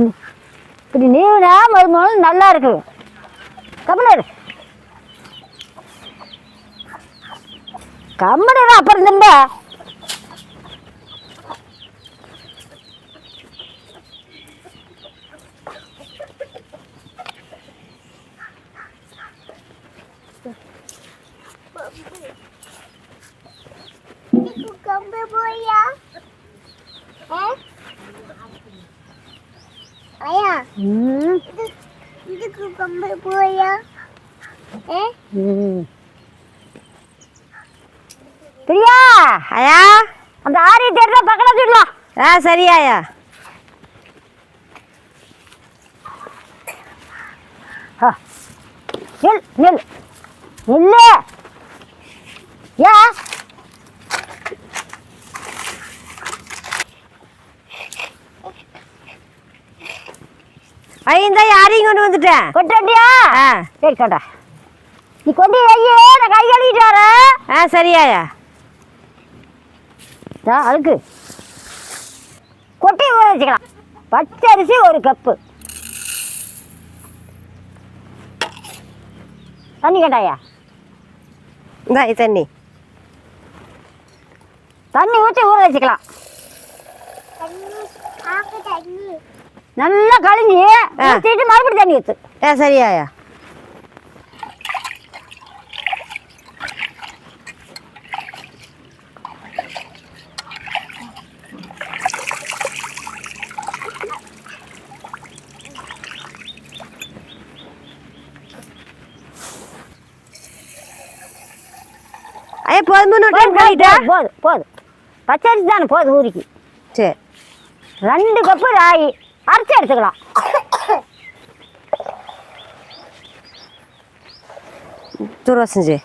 இப்படி நீவினா மறுமணம் நல்லா இருக்கு. கமலர். கம்மனு அப்புறம் திம்ப கம்பு போயா ஐயா ம் இது இதுக்கு கம்பு போயா. பிரியா ஆயா அந்த ஆரிய தேடுற பக்கத்துல வச்சுக்கலாம். ஆ சரி ஆயா. ஆ. நில் நில். நில்லு. ஐந்தா யாரையும் கொண்டு வந்துட்டேன் கொண்டு வண்டியா ஆ. சரி கொண்டா நீ கொண்டு வையே நான் கை கழுவிட்டு வரேன். ஆ சரி ஆயா இதா, அதுக்கு கொட்டி ஊற வச்சுக்கலாம். பச்சரிசி ஒரு கப்பு. தண்ணி கேட்டாயா இந்தா தண்ணி. தண்ணி ஊற்றி ஊற வச்சுக்கலாம். தண்ணி ஆக்கு தண்ணி. நல்லா கழிஞ்சி. ஊற்றிட்டு மறுபடியும் தண்ணி ஊற்று ஆ சரி ஆயா ஐயா போதும் போதும் போதும் பச்சரிசி தானே போதும் ஊறிக்கு. சரி ரெண்டு கப்பு ராகி. அரைச்சி எடுத்துக்கலாம். தூரம் செஞ்சு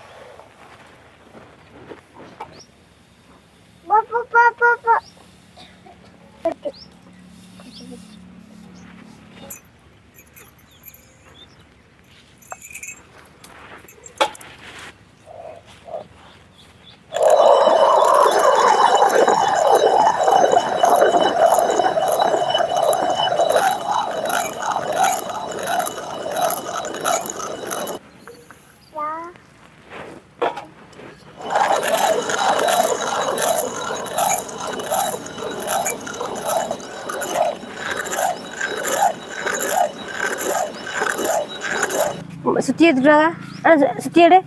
சுற்றி எடுத்துட்டாங்க ஆ சு- சுற்றி எடு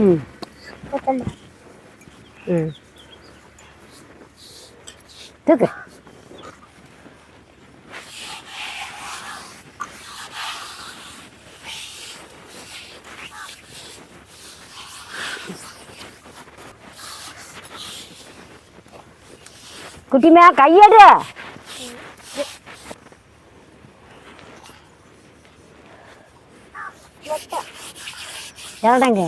ம் போட்டல ம் தூக்கு குட்டிமா கையெடு. எவ்வளோங்க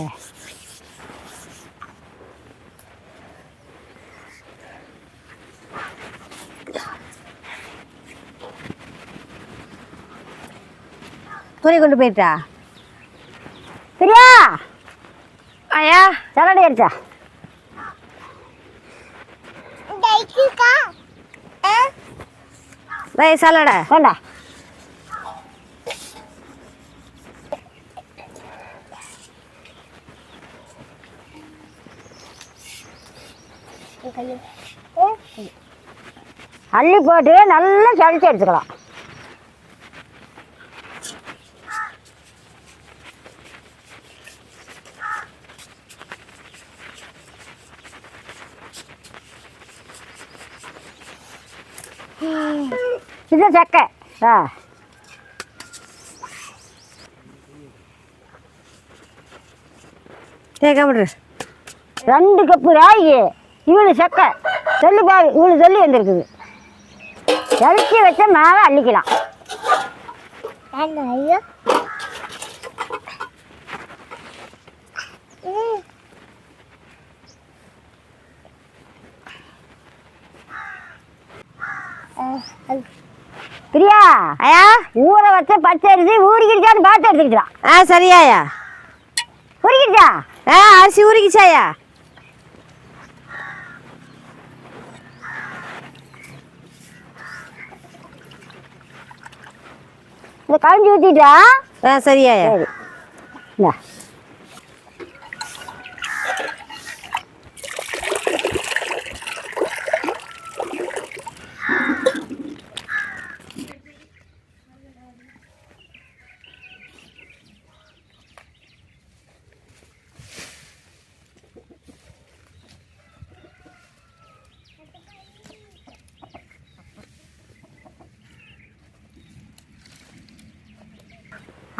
துணி கொண்டு போயிட்டா? பிரியா? ஐயா சலடை அடிச்சா டைக்குக்கா ஆ வை சாலடை. வேண்டா. கையை. அள்ளி போட்டு நல்லா சளிச்சு எடுத்துக்கலாம். இது சக்கை. ஆ. கேட்க விடுற ரெண்டு கப்பு ராகி. இவ்வளோ சக்கை. சொல்லி பாரு இவ்வளோ சொல்லி வந்திருக்குது. இறச்சி வச்சா மேலே அள்ளிக்கலாம். ஐயோ. பிரியா? ஐயா? ஊற வச்ச பச்சை அரிசி ஊறிக்கிடுச்சான்னு பார்த்து எடுத்துக்கிட்டான் ஆ சரியாயா ஊறிக்கிடுச்சா? ஆ அரிசி ஊறிக்கிச்சாயா இந்த கழிஞ்சு ஊற்றிட்டா ஆ சரியாயா சரி.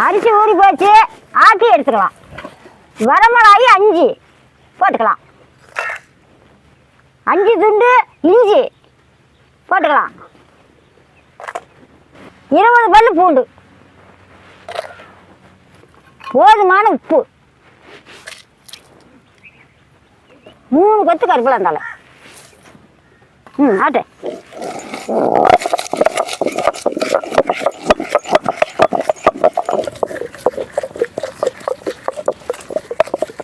அரிசி ஊறி போச்சு. ஆட்டி எடுத்துக்கலாம். வரமிளகாய் அஞ்சு. போட்டுக்கலாம். அஞ்சு துண்டு இஞ்சி. போட்டுக்கலாம். இருபது பல்லு பூண்டு. போதுமான உப்பு. மூணு கொத்து கருப்பில் இருந்தாலும் ம் ஆட்டு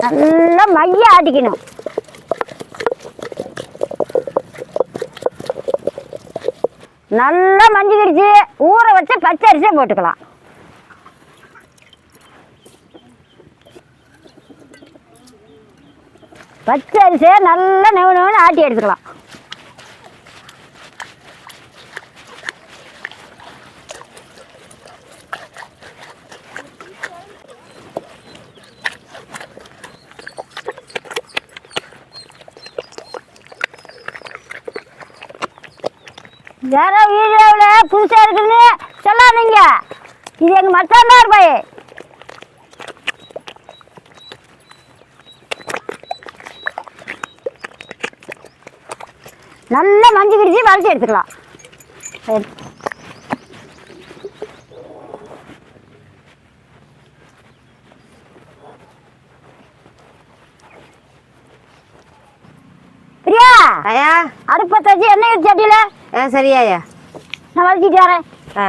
நல்லா மைய ஆட்டிக்கணும் நல்லா மஞ்சள் கடிச்சு ஊற வச்ச பச்சை அரிசியை போட்டுக்கலாம். பச்சை அரிசியை நல்லா நெவு நெவுன்னு ஆட்டி எடுத்துக்கலாம். யாரோ வீடியோவில் புதுசாக இருக்குன்னு சொல்லாதீங்க. இது எங்கள் மச்சாந்தார் பாய் நல்லா மஞ்சள் கிடிச்சு வளர்த்து எடுத்துக்கலாம் சரி. பிரியா ஐயா அடுப்பத்தை வச்சு எண்ணெய் ஊற்றி சட்டியில் ஆ சரியாயா? நான் வளர்த்திட்டு வரேன். ஆ.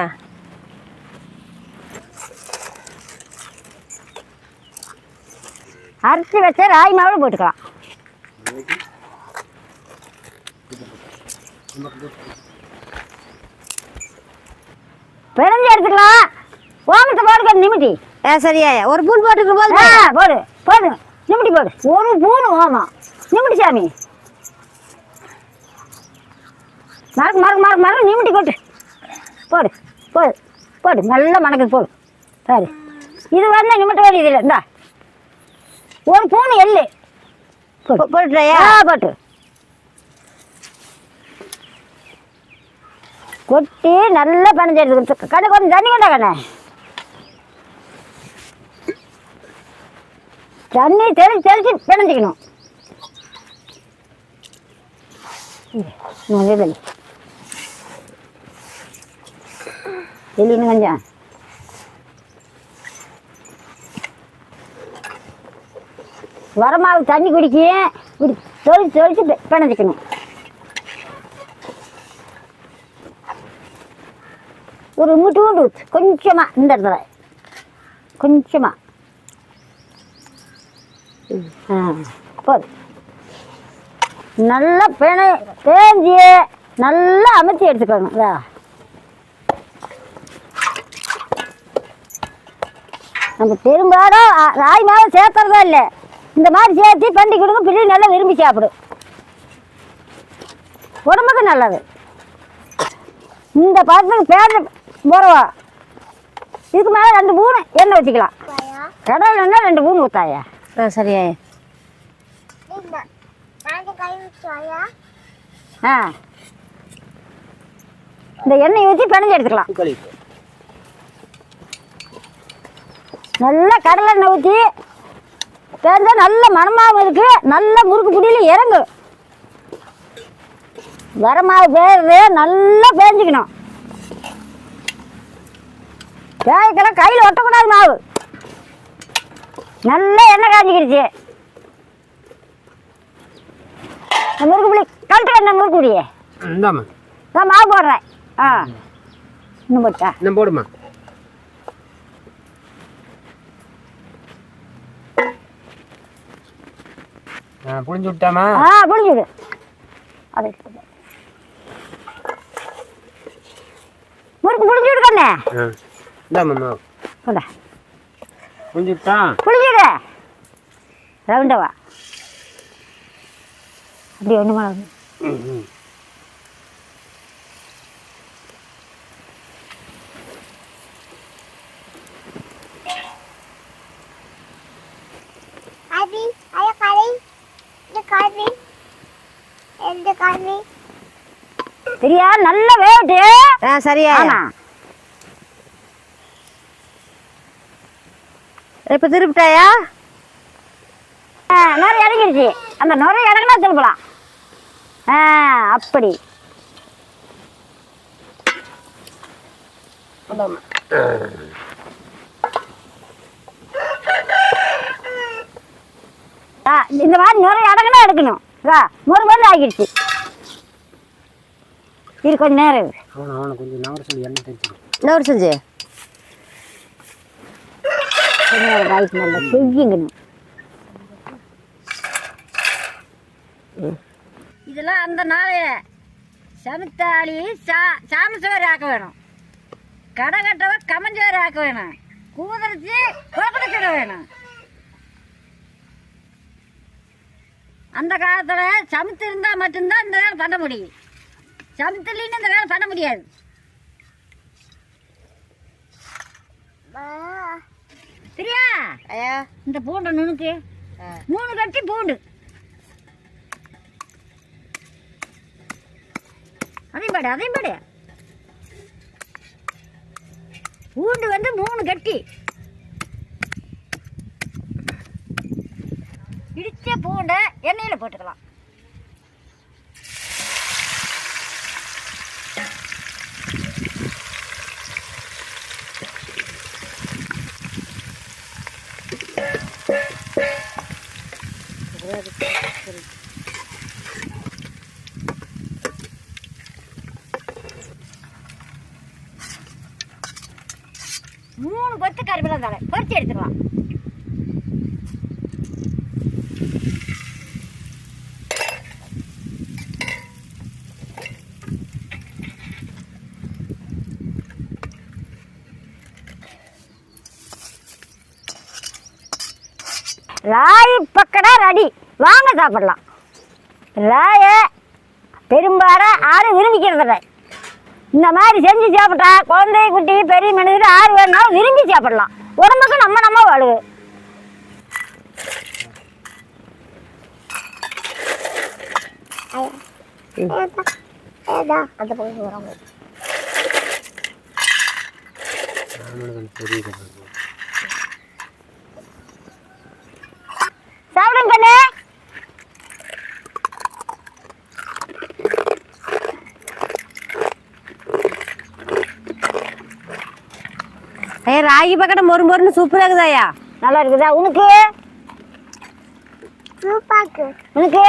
அரைச்சி வச்ச ராய் மாவு போட்டுக்கலாம். பிணைஞ்சு எடுத்துக்கலாம். ஓமத்தை போடுக்க நிமிட்டி ஆ சரியாயா? ஒரு பூன் போட்டுக்கும் போது போடு. போடு. நிமிட்டி போடு. ஒரு பூணு ஓமம் நிமிட்டி சாமி. மறக்கு மறக்கு மறக்கு மறக்கு நிமிட்டி கொட்டு போடு போடு போடு. நல்லா மணக்குது போடு. சரி. இது வந்து நிமிட்ட வேண்டியது இல்லை. இந்தா. ஒரு பூணு எள்ளு. போடு. போட்டுறாயா போட்டு. கொட்டி நல்லா பிணைஞ்சு எடுத்து கடை கொஞ்சம் தண்ணி கொண்டா கண்ணே. தண்ணி தெளிச்சு தெளிச்சு பிணைஞ்சிக்கணும். வெளி வெளி. இன்னும் கொஞ்சம் வரமாவு தண்ணி குடிக்க இப்படி தொளிச்சு தொளிச்சு பிணைஞ்சிக்கணும் ஒரு இங்கிட்டு ஊண்டு கொஞ்சமா இந்த இடத்துல கொஞ்சமா ஆ போதும் நல்லா பிணை பேஞ்சி நல்லா அமைச்சி எடுத்துக்கணும் இதா நம்ம பெரும்பாலும் ராய் மாவு சேர்க்கறதா இல்லை. இந்த மாதிரி சேர்த்து பண்டி கொடுங்க பிள்ளை நல்லா விரும்பி சாப்பிடும். உடம்புக்கு நல்லது. இந்த பழத்துக்கு பேர் போறவா இதுக்கு மேலே ரெண்டு மூணு எண்ணெய் ஊற்றிக்கலாம் பாயா கடல் எண்ணெய் ரெண்டு மூணு ஊத்தாயா? ஆ வச்சாயா ஆ. இந்த எண்ணெய் ஊற்றி பிணைஞ்சு எடுத்துக்கலாம். நல்லா கடலை எண்ணெய் ஊற்றி பேஞ்சா நல்ல மணமாவும் இருக்கு. நல்ல முறுக்கு புடியில் இறங்கும் வரமாவு பேருது நல்லா பேஞ்சிக்கணும் பேய்க்கெல்லாம் கையில் ஒட்டக்கூடாது மாவு. நல்லா எண்ணெய் காஞ்சிக்கிடுச்சு. முறுக்கு புளி கழட்டு என்ன முறுக்கு புளியே. மாவு போடுறேன். ஆ. இன்னும் போட்டா? இன்னும் போடுமா புளிஞ்சு விட்டாமா ஆ புரிஞ்சுடு அதை முறுக்கு புளிஞ்சு விடு கண்ணே ஆ இந்தாம்மா கொண்டா. புளிஞ்சு விட்டா புளிஞ்சுடு ரவுண்டவா? அப்படி ஒன்று மேலே ம், ம். சரியா? நல்ல வேட்டு ஆ சரியா. இப்போ திருப்பிட்டாயா? ஆ, நுரை இறங்கிடுச்சு அந்த நுரை இறங்கினா திருப்பலாம். ஆ அப்படி. இந்த மாதிரி நுரை இறங்கினா எடுக்கணும். ஒரு மணி ஆகிடுச்சு இது கொஞ்சம் நேரம் கொஞ்சம் நவர சொல்லி எண்ணெய் என்ன ஒரு செஞ்சு கொஞ்ச நல்லா இதெல்லாம் அந்த நாளைய சமுத்தாளி சா சாமசோறு ஆக்க வேணும். கடை கட்டவ கமஞ்சோறு ஆக்க வேணும். கூதரிச்சு குழப்பட சுட வேணும். அந்த காலத்தில் சமுத்து இருந்தால் மட்டும்தான் இந்த வேலை பண்ண முடியும். சமுத்து இல்லைன்னு இந்த வேலை பண்ண முடியாது. ஐயா. இந்த பூண்டை நுணுக்கு. மூணு கட்டி பூண்டு. அதையும் பாடு அதையும் பாடு. பூண்டு வந்து மூணு கட்டி. இடிச்ச பூண்டை எண்ணெயில் போட்டுக்கலாம் மூணு கொத்து கருவேப்பிலை தலை பொரிச்சு எடுத்துக்கலாம் ராய் பக்கடா ரெடி. வாங்க சாப்பிடலாம். ராய பெரும்பாலும் யாரும் விரும்பிக்கிறதில்லை இந்த மாதிரி செஞ்சு சாப்பிட்டா குழந்தை குட்டி பெரிய மனிதர் யார் வேணாலும் விரும்பி சாப்பிடலாம். உடம்புக்கு நம்ம நம்ம Ada. Ada. ஐயா ராகி பக்கெட்டை மொறு மொறுன்னு சூப்பராக இருக்குது ஐயா? நல்லா இருக்குதா? உனக்கு? Lupaku. உனக்கு?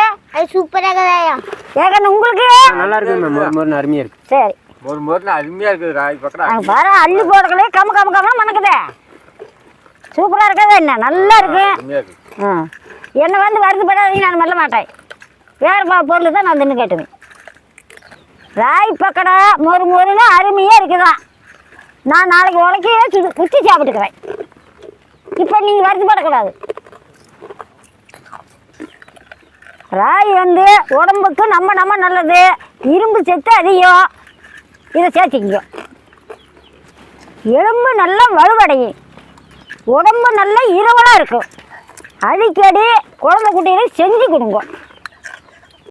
super agak ya. ஏகண்ணு உங்களுக்கு? நல்லா இருக்குதுண்ணா மொறு மொறுன்னு அருமையாக இருக்கு. சரி. மொறு மொறுன்னு அருமையாக இருக்குது ராய் பக்கடா. அங்க பாரு அள்ளி போடக்கலே கம கம கம மணக்குதே. சூப்பரா இருக்கதா என்ன? நல்லா இருக்கு. அருமையாக இருக்குது ஆ. என்னை வந்து வருத்தப்படாதீங்க நான் மெல்ல மாட்டேன். வேறு ப- பொருள் தான் நான் தின்னு கேட்டுவேன் ராய் பக்கடா மொறு மொறுன்னு அருமையாக இருக்குதான் நான் நாளைக்கு உனக்கே குச்சி சாப்பிட்டுக்கிறேன். இப்போ நீங்கள் வருத்தப்படக்கூடாது ராய் வந்து உடம்புக்கு நம்ம நம்ம நல்லது. இரும்பு சத்து அதிகம். இதை சேர்த்திங்க எலும்பு நல்லா வலுவடையும். உடம்பு நல்ல இரவலாக இருக்கும். அடிக்கடி குழந்தை குட்டிகளை செஞ்சு கொடுங்க.